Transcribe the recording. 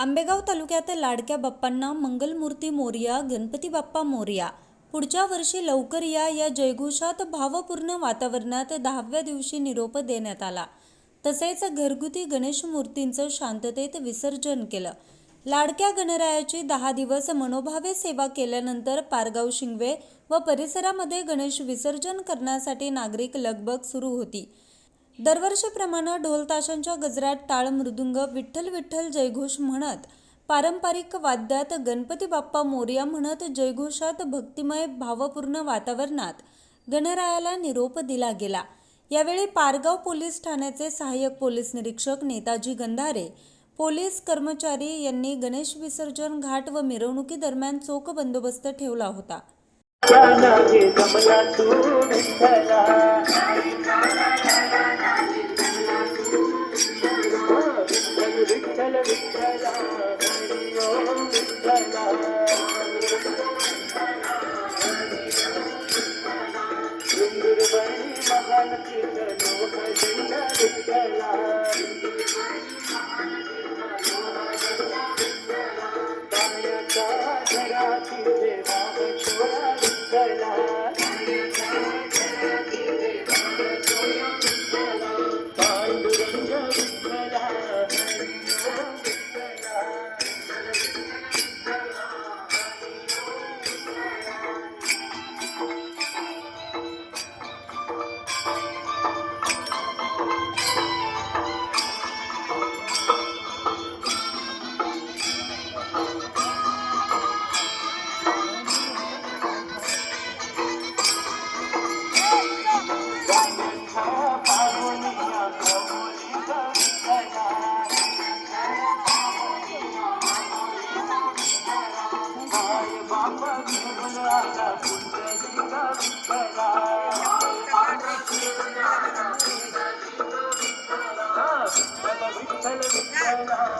आंबेगाव तालुक्यात लाडक्या बाप्पांना मंगलमूर्ती मोरया गणपती बाप्पा मोर्या. पुढच्या वर्षी लवकर या या जयघोषात भावपूर्ण वातावरणात दहाव्या दिवशी निरोप देण्यात आला. तसेच घरगुती गणेश मूर्तींचं शांततेत विसर्जन केलं. लाडक्या गणरायाची दहा दिवस मनोभावे सेवा केल्यानंतर पारगाव शिंगवे व परिसरामध्ये गणेश विसर्जन करण्यासाठी नागरिक लगबग सुरू होती. दरवर्षीप्रमाणे ढोलताशांच्या गजरात टाळ मृदुंग विठ्ठल विठ्ठल जयघोष म्हणत पारंपरिक वाद्यात गणपती बाप्पा मोर्या म्हणत जयघोषात भक्तिमय भावपूर्ण वातावरणात गणरायाला निरोप दिला गेला. यावेळी पारगाव पोलीस ठाण्याचे सहाय्यक पोलीस निरीक्षक नेताजी गंधारे पोलीस कर्मचारी यांनी गणेश विसर्जन घाट व मिरवणुकीदरम्यान चोख बंदोबस्त ठेवला होता. ओम विठ्ठला विठ्ठल विठ्ठल